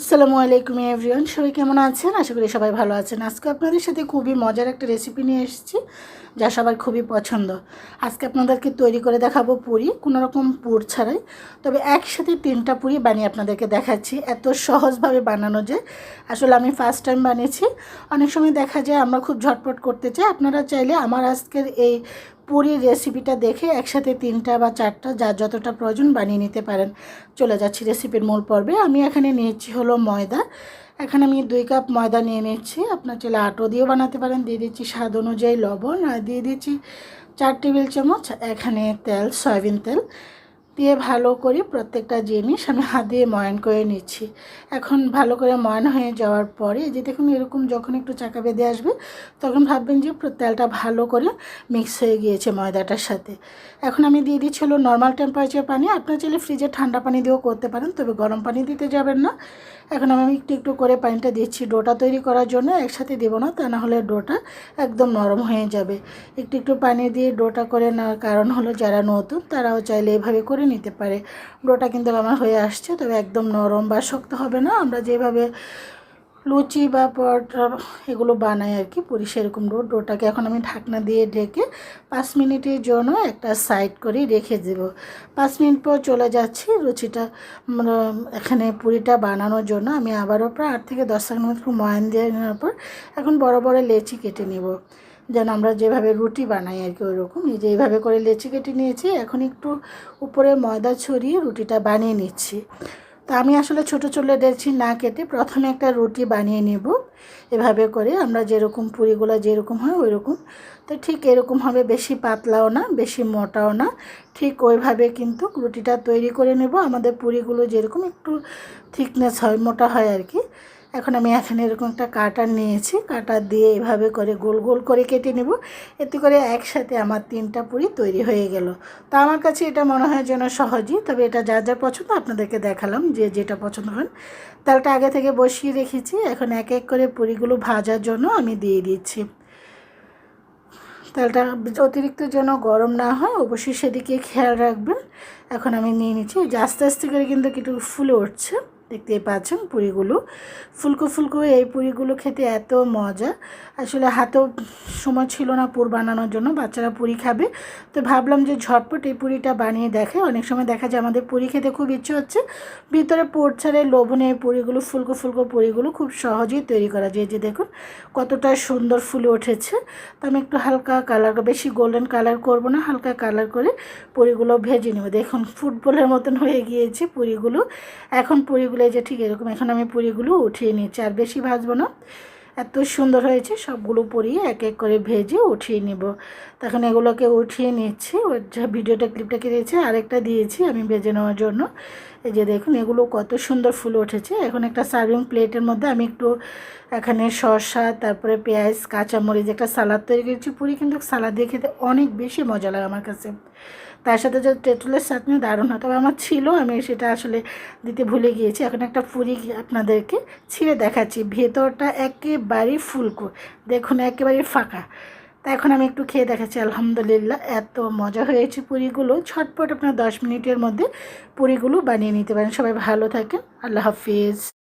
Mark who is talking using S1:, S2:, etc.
S1: আসসালামু আলাইকুম এভরিওয়ান, সবাই কেমন আছেন? আশা করি সবাই ভালো আছেন। আজকে আপনাদের সাথে খুবই মজার একটা রেসিপি নিয়ে এসেছি, যা সবার খুবই পছন্দ। আজকে আপনাদেরকে তৈরি করে দেখাবো পুরি, কোনো রকম পুর ছাড়াই। তবে একসাথে তিনটা পুরি বানিয়ে আপনাদেরকে দেখাচ্ছি, এত সহজভাবে বানানো যায়। আসলে আমি ফার্স্ট টাইম বানিয়েছি। অনেক সময় দেখা যায় আমরা খুব ঝটপট করতে চাই। আপনারা চাইলে আমার আজকের এই পুরীর রেসিপিটা দেখে একসাথে তিনটা বা চারটা যার যতটা প্রয়োজন বানিয়ে নিতে পারেন। চলে যাচ্ছি রেসিপির মূল পর্বে। আমি এখানে নিয়েছি হলো ময়দা। এখানে আমি দুই কাপ ময়দা নিয়ে নিচ্ছি। আপনার চলে আটো দিয়েও বানাতে পারেন। দিয়ে দিচ্ছি স্বাদ অনুযায়ী লবণ। আর দিয়ে দিচ্ছি চার টেবিল চামচ এখানে তেল, সয়াবিন তেল। দিয়ে ভালো করে প্রত্যেকটা জিনিস আমি হাত দিয়ে ময়ান করে নিচ্ছি। এখন ভালো করে ময়ান হয়ে যাওয়ার পরে যে দেখুন, এরকম যখন একটু চাকা বেঁধে আসবে, তখন ভাববেন যে তেলটা ভালো করে মিক্স হয়ে গিয়েছে ময়দাটার সাথে। এখন আমি দিয়ে দিচ্ছি হলো নর্মাল টেম্পারেচার পানি। আপনার চাইলে ফ্রিজে ঠান্ডা পানি দিয়েও করতে পারেন, তবে গরম পানি দিতে যাবেন না। এখন আমি একটু একটু করে পানিটা দিচ্ছি ডোটা তৈরি করার জন্য, একসাথে দেবো না, তা না হলে ডোটা একদম নরম হয়ে যাবে। একটু একটু পানি দিয়ে ডোটা করে নেওয়ার কারণ হলো যারা নতুন, তারাও চাইলে এভাবে করে নিতে পারে। ডোটা কিন্তু আমার হয়ে আসছে, তবে একদম নরম বা শক্ত হবে না। আমরা যেভাবে লুচি বা পরোটা এগুলো বানাই আর কি, পুরি সেরকম ডো ডোটাকে এখন আমি ঢাকনা দিয়ে ঢেকে পাঁচ মিনিটের জন্য একটা সাইড করে রেখে দেব। পাঁচ মিনিট পর চলে যাচ্ছি লুচিটা এখানে পুরিটা বানানোর জন্য। আমি আবারও প্রায় আট থেকে দশ মিনিট ময়ান দিয়ে নেওয়ার পর এখন বড় বড় লেচি কেটে নেব। যেন আমরা যেভাবে রুটি বানাই আর কি ওইরকম, এই যে এইভাবে করে লেচি কেটে নিয়েছি, এখন একটু উপরে ময়দা ছড়িয়ে রুটিটা বানিয়ে নিচ্ছি। তো আমি আসলে ছোটো ছোটো লেচি না কেটে প্রথমে একটা রুটি বানিয়ে নেব, এভাবে করে আমরা যেরকম পুরিগুলো যেরকম হয় ওই রকম তো ঠিক এরকম হবে, বেশি পাতলাও না, বেশি মোটাও না, ঠিক ওইভাবে কিন্তু রুটিটা তৈরি করে নেব। আমাদের পুরিগুলো যেরকম একটু থিকনেস হয়, মোটা হয় আর কি। এখন আমি এখানে এরকম একটা কাটার নিয়েছি, কাটার দিয়ে এভাবে করে গোল গোল করে কেটে নেব। এতে করে একসাথে আমার তিনটা পুরি তৈরি হয়ে গেল। তো আমার কাছে এটা মনে হয় যেন সহজই, তবে এটা যা যা পছন্দ আপনাদেরকে দেখালাম যে যেটা পছন্দ করেন তালটা আগে থেকে বসিয়ে রেখেছি, এখন এক এক করে পুরিগুলো ভাজার জন্য আমি দিয়ে দিচ্ছি। তেলটা অতিরিক্ত যেন গরম না হয়, অবশ্যই সেদিকে খেয়াল রাখবেন। এখন আমি নিয়ে নিচ্ছি যে আস্তে আস্তে করে কিন্তু একটু ফুলে উঠছে। দেখতেই পাচ্ছেন পুরিগুলো। ফুলকো ফুলকো এই পুরিগুলো খেতে এত মজা। আসলে হাতেও সময় ছিল না পুর বানানোর জন্য, বাচ্চারা পুরি খাবে। তো ভাবলাম যে ঝটপট এই পুরিটা বানিয়ে দেখে। অনেক সময় দেখা যায় আমাদের পুরি খেতে খুব ইচ্ছে হচ্ছে। ভিতরে পোর ছাড়ে এই পুরিগুলো, ফুলকো ফুলকো পুরিগুলো খুব সহজেই তৈরি করা যায়। যে দেখুন, কতটা সুন্দর ফুলে উঠেছে। তো আমি একটু হালকা কালার, বেশি গোল্ডেন কালার করব না, হালকা কালার করে পুরিগুলো ভেজে নেব। দেখুন, ফুটবলের মতন হয়ে গিয়েছে পুরিগুলো। এখন পুরিগুলো পুরিগুলো যে ঠিক এরকম, এখন আমি পুরিগুলো উঠিয়ে নিচ্ছি। আর বেশি ভাজবো না। এত সুন্দর হয়েছে, সবগুলো পরিয়ে এক এক করে ভেজে উঠিয়ে নিব। তখন এগুলোকে উঠিয়ে নিচ্ছি ওর যা ভিডিওটা ক্লিপটাকে দিয়েছি, আরেকটা দিয়েছি আমি ভেজে নেওয়ার জন্য। এই যে দেখুন, এগুলো কত সুন্দর ফুল উঠেছে। এখন একটা সার্ভিং প্লেটের মধ্যে আমি একটু এখানে শসা, তারপরে পেঁয়াজ, কাঁচামরিচ, একটা সালাদ তৈরি করেছি। পুরি কিন্তু সালাদ দিয়ে খেতে অনেক বেশি মজা লাগে আমার কাছে। তার সাথে যে তেঁতুলের চাটনি দারুণ হয়, তবে আমার ছিল, আমি সেটা আসলে দিতে ভুলে গিয়েছি। এখন একটা পুরি আপনাদেরকে ছিঁড়ে দেখাচ্ছি। ভেতরটা একেবারেই ফুলকো। দেখুন, একেবারে ফাঁকা। তা এখন আমি একটু খেয়ে দেখাচ্ছি, আলহামদুলিল্লাহ। এত মজা হয়েছে পুরিগুলো। ছটপট আপনার দশ মিনিটের মধ্যে পুরিগুলো বানিয়ে নিতে পারেন। সবাই ভালো থাকেন। আল্লাহ হাফিজ।